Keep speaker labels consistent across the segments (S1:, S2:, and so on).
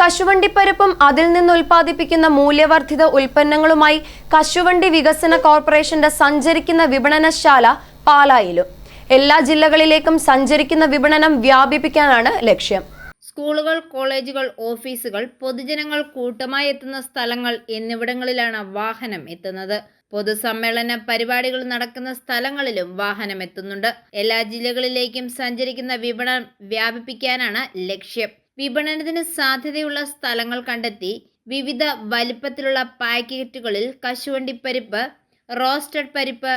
S1: കശുവണ്ടിപ്പരിപ്പും അതിൽ നിന്ന് ഉൽപ്പാദിപ്പിക്കുന്ന മൂല്യവർദ്ധിത ഉൽപ്പന്നങ്ങളുമായി കശുവണ്ടി വികസന കോർപ്പറേഷന്റെ സഞ്ചരിക്കുന്ന വിപണനശാല പാലായിലും. എല്ലാ ജില്ലകളിലേക്കും സഞ്ചരിക്കുന്ന വിപണനം വ്യാപിപ്പിക്കാനാണ് ലക്ഷ്യം.
S2: സ്കൂളുകൾ കോളേജുകൾ ഓഫീസുകൾ പൊതുജനങ്ങൾ കൂട്ടമായി എത്തുന്ന സ്ഥലങ്ങൾ എന്നിവിടങ്ങളിലാണ് വാഹനം എത്തുന്നത്. പൊതുസമ്മേളന പരിപാടികൾ നടക്കുന്ന സ്ഥലങ്ങളിലും വാഹനം എത്തുന്നുണ്ട്. എല്ലാ ജില്ലകളിലേക്കും സഞ്ചരിക്കുന്ന വിപണനം വ്യാപിപ്പിക്കാനാണ് ലക്ഷ്യം. വിപണനത്തിന് സാധ്യതയുള്ള സ്ഥലങ്ങൾ കണ്ടെത്തി വിവിധ വലിപ്പത്തിലുള്ള പാക്കറ്റുകളിൽ കശുവണ്ടിപ്പരിപ്പ് റോസ്റ്റഡ് പരിപ്പ്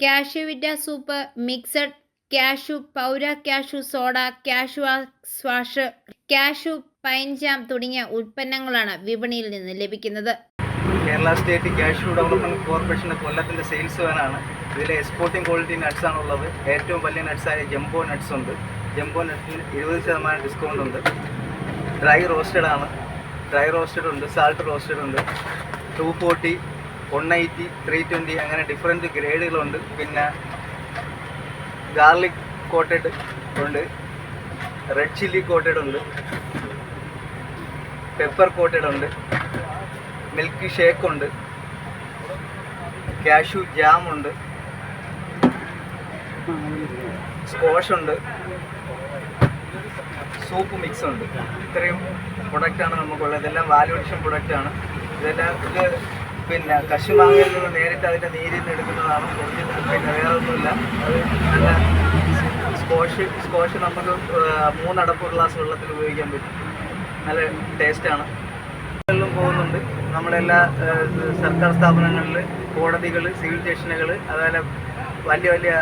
S2: കാഷ്യുവിറ്റ സൂപ്പ് മിക്സഡ് കാഷു പൗര കാഷു സോഡ കാഷു സ്വാഷ് കാഷു പൈൻ ജാം തുടങ്ങിയ ഉൽപ്പന്നങ്ങളാണ് വിപണിയിൽ നിന്ന് ലഭിക്കുന്നത്.
S3: കേരള സ്റ്റേറ്റ് കാഷ്യു ഡെവലപ്മെന്റ് കോർപ്പറേഷന്റെ കൊല്ലത്തിന്റെ സെയിൽസ് വാനാണ് ഇതിലെ എക്സ്പോർട്ടിംഗ് ക്വാളിറ്റി നട്ട്സ് ആണുള്ളത് ഏറ്റവും വലിയ നട്ട്സായ ജംബോ നട്ട്സ് ഉണ്ട് ജംബോ നട്ടിന് ഇരുപത് ശതമാനം ഡിസ്കൗണ്ട് ഉണ്ട്. ഡ്രൈ റോസ്റ്റഡ് ആണ്. ഡ്രൈ റോസ്റ്റഡ് ഉണ്ട് സാൾട്ട് റോസ്റ്റഡ് ഉണ്ട്. Two forty one eighty three twenty അങ്ങനെ ഡിഫറെന്റ് ഗ്രേഡുകളുണ്ട് പിന്നെ ഗാർലിക് കോട്ടഡ് ഉണ്ട്. റെഡ് ചില്ലി കോട്ടഡ് ഉണ്ട്. പെപ്പർ കോട്ടഡ് ഉണ്ട്. മിൽക്ക് ഷേക്ക് ഉണ്ട്. കാഷ്യൂ ജാം ഉണ്ട്. സ്ക്വാഷ് ഉണ്ട്. സൂപ്പ് മിക്സ് ഉണ്ട്. ഇത്രയും പ്രൊഡക്റ്റാണ് നമുക്കുള്ളത്. ഇതെല്ലാം വാല്യൂ അഡിഷൻ പ്രൊഡക്റ്റാണ് ഇതെല്ലാം ഇത് പിന്നെ കശുമാങ്ങയിൽ നിന്ന് നേരിട്ട് അതിന്റെ നീരിൽ നിന്ന് എടുക്കുന്നതാണ്. പിന്നെ വേറെ ഒന്നുമില്ല അത് നല്ല സ്കോഷ് സ്കോഷ് നമുക്ക് മൂന്നടപ്പ് ഗ്ലാസ് വെള്ളത്തിൽ ഉപയോഗിക്കാൻ പറ്റും. നല്ല ടേസ്റ്റാണ് പോകുന്നുണ്ട്. നമ്മളെല്ലാ എല്ലാ സർക്കാർ സ്ഥാപനങ്ങളിൽ കോടതികൾ സിവിൽ സ്റ്റേഷനുകൾ അതുപോലെ വലിയ വലിയ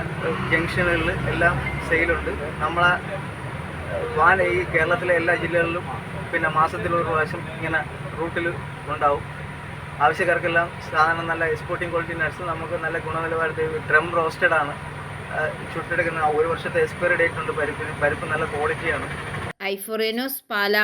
S3: ജംഗ്ഷനുകളിൽ എല്ലാം സെയിലുണ്ട്. നമ്മളെ വാൻ ഈ കേരളത്തിലെ എല്ലാ ജില്ലകളിലും പിന്നെ മാസത്തിൽ ഒരു പ്രാവശ്യം ഇങ്ങനെ റൂട്ടിൽ ഉണ്ടാവും. ആവശ്യക്കാർക്കെല്ലാം സാധനം നല്ല എക്സ്പോർട്ടിംഗ് ക്വാളിറ്റി നട്സ് നമുക്ക് നല്ല ഗുണനിലവാരത്തിൽ ഡ്രം റോസ്റ്റഡ് ആണ്. ചുട്ടെടുക്കുന്ന ഒരു വർഷത്തെ എക്സ്പയറി ഡേറ്റ് ഉണ്ട് പരിപ്പിന് പരിപ്പ് നല്ല ക്വാളിറ്റിയാണ്
S2: ഐഫോറിനോസ് പാല.